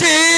see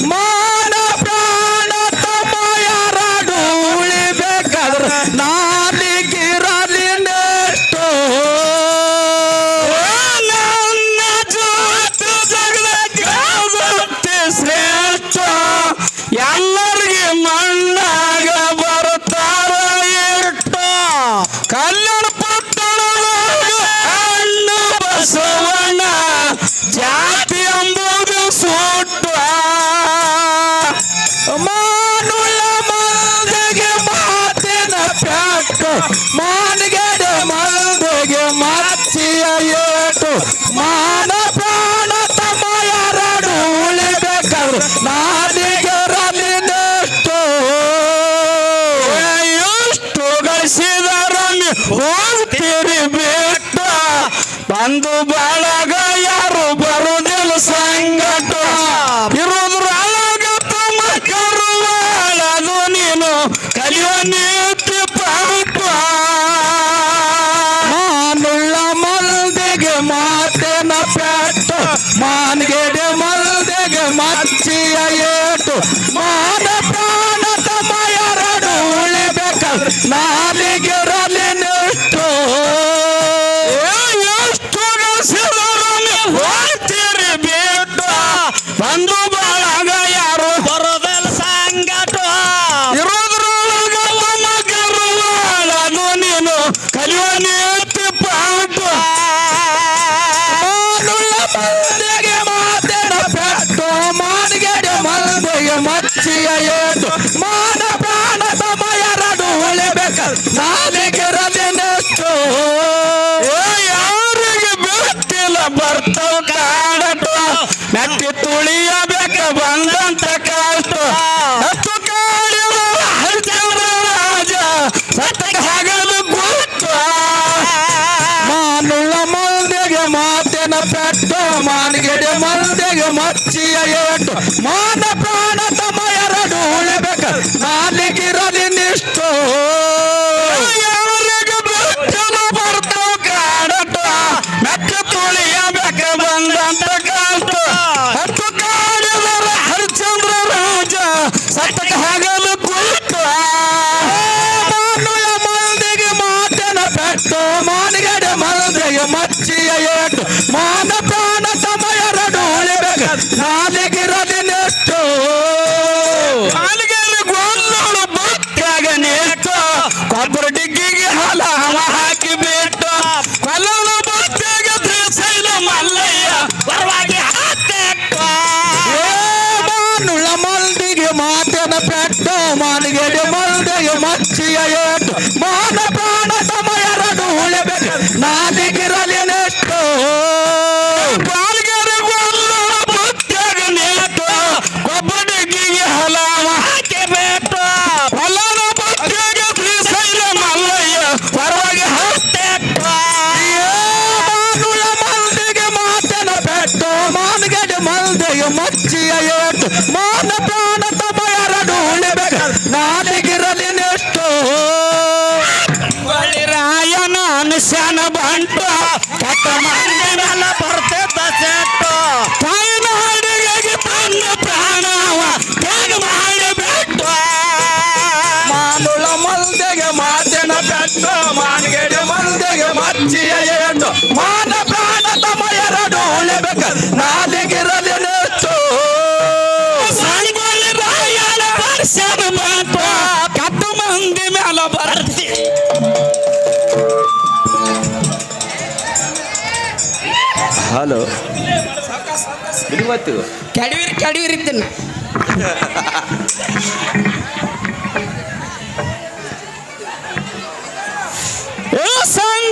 মা ಹೋಗ್ತೀರಿ ಬೇಟ ಬಂದು ಬಾಳಾಗ ಯಾರು ಬರುವುದಿಲ್ಲ ಸಂಗಟ. ಇರೋದ್ರೊಳಗ ತಮ್ಮ ಕರುವಾಳದು ನೀನು. ಕಲಿಯೋ ನೀತಿ ಪಾಪ. ಮಾನುಳ್ಳ ಮಲ್ದೆಗೆ ಮಾತೇನ ಪೆಟ್ಟ ಮಾನ್ಗೆಡೆ ಮಲ್ದೆಗೆ ಮಚ್ಚಿಯ ಏಟು. ಮಾನ ಪ್ರಾಣ ತಮ್ಮ ಎರಡು ಉಳಿಬೇಕ. ನಾಲಿಗೆ ಮಚ್ಚೆಯ ಮಚ್ಚಿಯ ಎಂದು ಮಾನ ಪ್ರಾಣದ ಮಯರಡು ಹೊಳೆಬೇಕ ನಾಲಿಗೆರದೆನೆಷ್ಟು ಯಾರಿಗೆ ಬರ್ತಿಲ್ಲ ಬರ್ತವ ಕಾಡಟ. ನೆಟ್ಟಿ ತುಳಿಯಬೇಕ ಬಂದಂತ ಕಾಟ ಹತ್ತು ಕಾಡಿದ ರಾಜ. ಸತ್ತ ಹಗಲು ಗೊತ್ತು. ಮಾನುಳ್ಳ ಮಂದೆಗೆ ಮಾತಿನ ಮಾನಗೆಡೆ ಮಂದೆಗೆ ಮಚ್ಚಿಯ ಮಾನ ஏட்டு மானுகேடு மருந்தையும் மச்சிய ஏட்டு மான ಹಲೋ. ಇವತ್ತು ಕೆಡವಿರಿ ಕೆಡವಿರಿ ಇದ್ದೀನಿ ಸಂಗ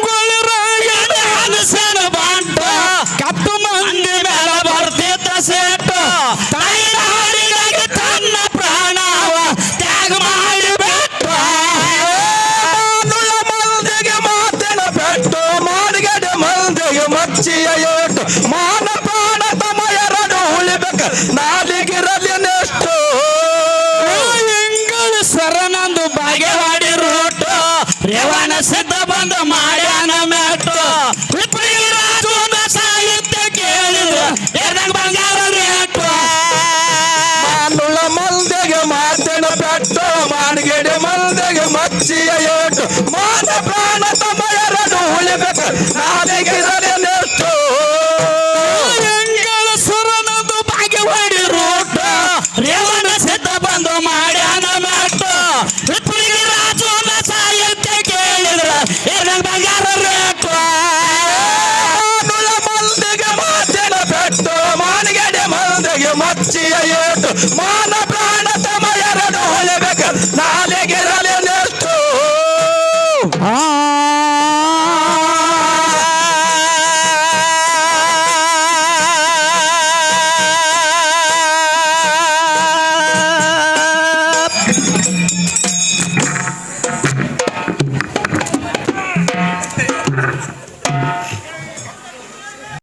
ಸಿದ್ಧ ಬಂದು ಮಾಡ್ಯಾನ. Manabe.